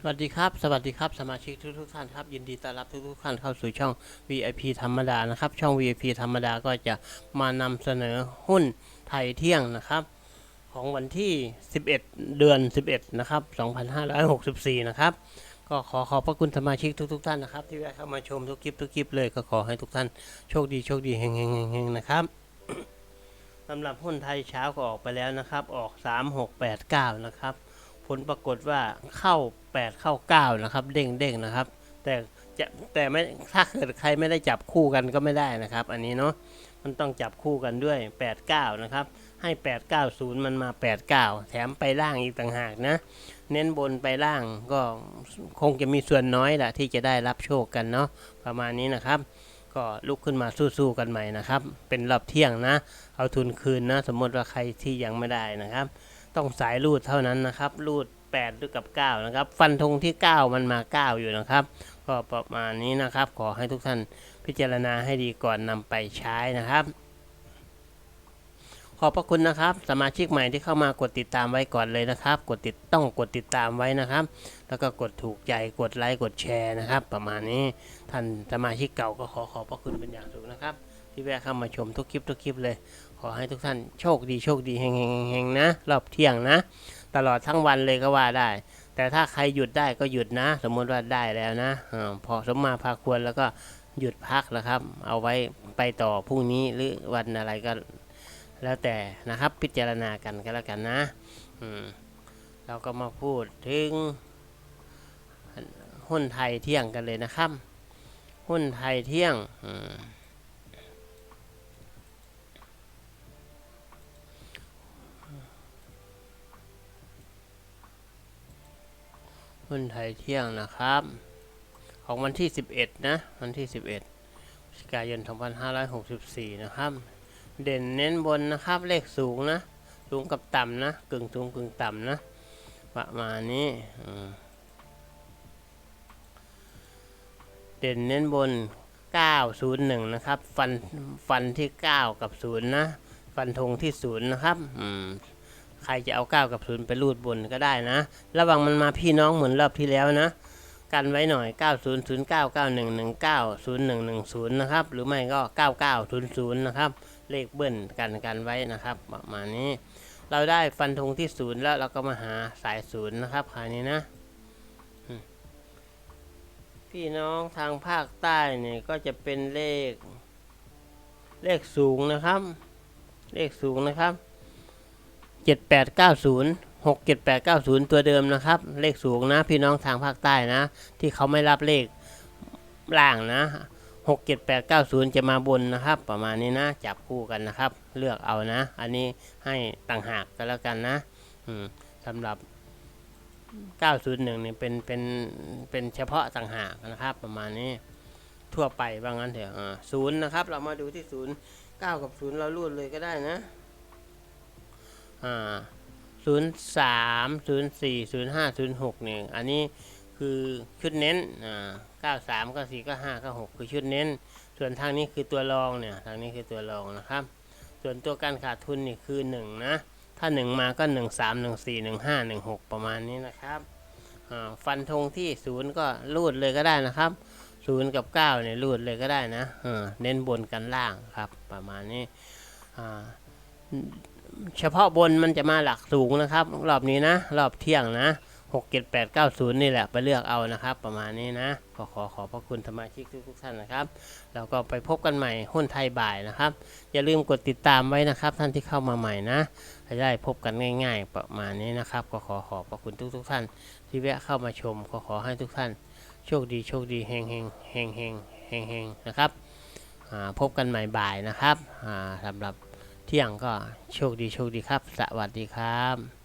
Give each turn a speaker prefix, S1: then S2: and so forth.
S1: สวัสดีครับ สวัสดีครับ สมาชิกทุกทุกๆท่านครับ ยินดีต้อนรับทุกทุกๆท่านเข้าสู่ช่อง VIP ธรรมดานะครับ ช่อง VIP ธรรมดาก็จะมานำเสนอหุ้นไทยเที่ยงนะครับ ของวันที่ 11 เดือน 11 นะครับ 2564 นะครับ ก็ขอขอบพระคุณสมาชิกทุกๆท่านนะครับ ที่แวะเข้ามาชมทุกคลิปทุกคลิปเลยก็ขอให้ทุกท่านโชคดีโชคดีเฮงเฮงเฮงนะครับสำหรับหุ้นไทยเช้าก็ออกไปแล้วนะครับ ออก 3689 นะครับ ผลปรากฏว่าเข้า 8 เข้า 9 นะครับ เด้งเด้งนะครับ แต่จะแต่ไม่ถ้าเกิดใครไม่ได้จับคู่กันก็ไม่ได้นะครับ อันนี้เนาะมันต้องจับคู่กันด้วย 8 9 นะครับ ให้ 8 9 0 มันมา 8 9 แถมไปล่างอีกต่างหากนะ เน้นบนไปล่างก็คงจะมีส่วนน้อยแหละที่จะได้รับโชคกันเนาะประมาณนี้นะครับ ก็ลุกขึ้นมาสู้ๆกันใหม่นะครับ เป็นรอบเที่ยงนะ เอาทุนคืนนะ สมมติว่าใครที่ยังไม่ได้นะครับ ต้องสายรูดเท่านั้นนะครับ รูด8ด้วยกับ 9 นะครับ ฟันธงที่ 9 มันมา 9 อยู่นะครับ ก็ประมาณนี้นะครับ ขอให้ทุกท่านพิจารณาให้ดีก่อนนำไปใช้นะครับ ขอบพระคุณนะครับ สมาชิกใหม่ที่เข้ามากดติดตามไว้ก่อนเลยนะครับ กดติดต้องกดติดตามไว้นะครับ แล้วก็กดถูกใจกดไลค์กดแชร์นะครับ ประมาณนี้ท่านสมาชิกเก่าก็ขอขอบพระคุณเป็นอย่างสูงนะครับ ที่แวะเข้ามาชมทุกคลิปทุกคลิปเลย ขอให้ทุกท่านโชคดีโชคดีเฮงเฮงเฮงนะ รอบเที่ยงนะ ตลอดทั้งวันเลยก็ว่าได้ แต่ถ้าใครหยุดได้ก็หยุดนะ สมมติว่าได้แล้วนะอพอสมมาพาควรแล้วก็หยุดพักแล้วครับ เอาไว้ไปต่อพรุ่งนี้หรือวันอะไรก็ แล้วแต่นะครับพิจารณากันก็แล้วกันนะอืมเราก็มาพูดถึงหุ้นไทยเที่ยงกันเลยนะครับ หุ้นไทยเที่ยง หุ้นไทยเที่ยงนะครับ ของวันที่ 11 นะ วันที่ 11พฤศจิกายน 2564 นะครับ เด่นเน้นบนนะครับ เลขสูงนะ สูงกับต่ำนะ กึ่งสูงกึ่งต่ำนะ ประมาณนี้ เด่นเน้นบน 901 นะครับ ฟัน ฟันที่ 9 กับ 0 นะ ฟันธงที่ 0 นะครับ อืม ใครจะเอา9กับ0ไปรูดบนก็ได้นะ ระวังมันมาพี่น้องเหมือนรอบที่แล้วนะ กันไว้หน่อย 900991190110 นะครับ หรือไม่ก็ 9900 นะครับ เลขเบิ้ลกันกันไว้นะครับ ประมาณนี้ เราได้ฟันธงที่0แล้วเราก็มาหาสาย0นย์นะครับคราวนี้นะพี่น้องทางภาคใต้เนี่ยก็จะเป็นเลข เลขสูงนะครับ เลขสูงนะครับ เจ็ดแปดเก้าศูนย์หกเจ็ดแปดเก้าศูนย์ตัวเดิมนะครับ เลขสูงนะพี่น้องทางภาคใต้นะ ที่เขาไม่รับเลขล่างนะหกเจ็ดแปดเก้าศูนย์จะมาบนนะครับ ประมาณนี้นะ จับคู่กันนะครับ เลือกเอานะ อันนี้ให้ต่างหากก็แล้วกันนะสำหรับ 901นี่เป็นเป็นเป็นเฉพาะต่างหากนะครับ ประมาณนี้ทั่วไปว่างั้นเถอะศูนย์นะครับ เรามาดูที่ศูนย์เก้ากับศูนย์เราลูดเลยก็ได้นะ อ่าศูนย์สามศูนย์สี่ศูนย์ห้าศูนย์หกเนี่ยอันนี้คือชุดเน้นอ่าเก้าสามเก้าสี่เก้าห้าเก้าหกคือชุดเน้น ส่วนทางนี้คือตัวรองเนี่ยทางนี้คือตัวรองนะครับ ส่วนตัวการขาดทุนนี่คือหนึ่งนะถ้าหนึ่งมาก็หนึ่งสามหนึ่งสี่หนึ่งห้าหนึ่งหกประมาณนี้นะครับอ่าฟันธงที่ศูนย์ก็รูดเลยก็ได้นะครับศูนย์กับเก้าเนี่ยรูดเลยก็ได้นะอ่าเน้นบนกันล่างครับประมาณนี้อ่า เฉพาะบนมันจะมาหลักสูงนะครับ รอบนี้นะ รอบเที่ยงนะหกเจ็ดแปดเก้าศูนย์นี่แหละไปเลือกเอานะครับ ประมาณนี้นะ ขอขอขอบพระคุณสมาชิกทุกทุกท่านนะครับ แล้วก็ไปพบกันใหม่หุ้นไทยบ่ายนะครับ อย่าลืมกดติดตามไว้นะครับ ท่านที่เข้ามาใหม่นะจะได้พบกันง่ายๆ ประมาณนี้นะครับ ก็ขอขอบพระคุณทุกทุกท่าน ที่แวะเข้ามาชมก็ขอให้ทุกท่าน โชคดีโชคดีเฮงเฮงเฮงเฮงเฮงเฮงนะครับพบกันใหม่บ่ายนะครับสำหรับ เที่ยงก็โชคดีโชคดีครับ สวัสดีครับ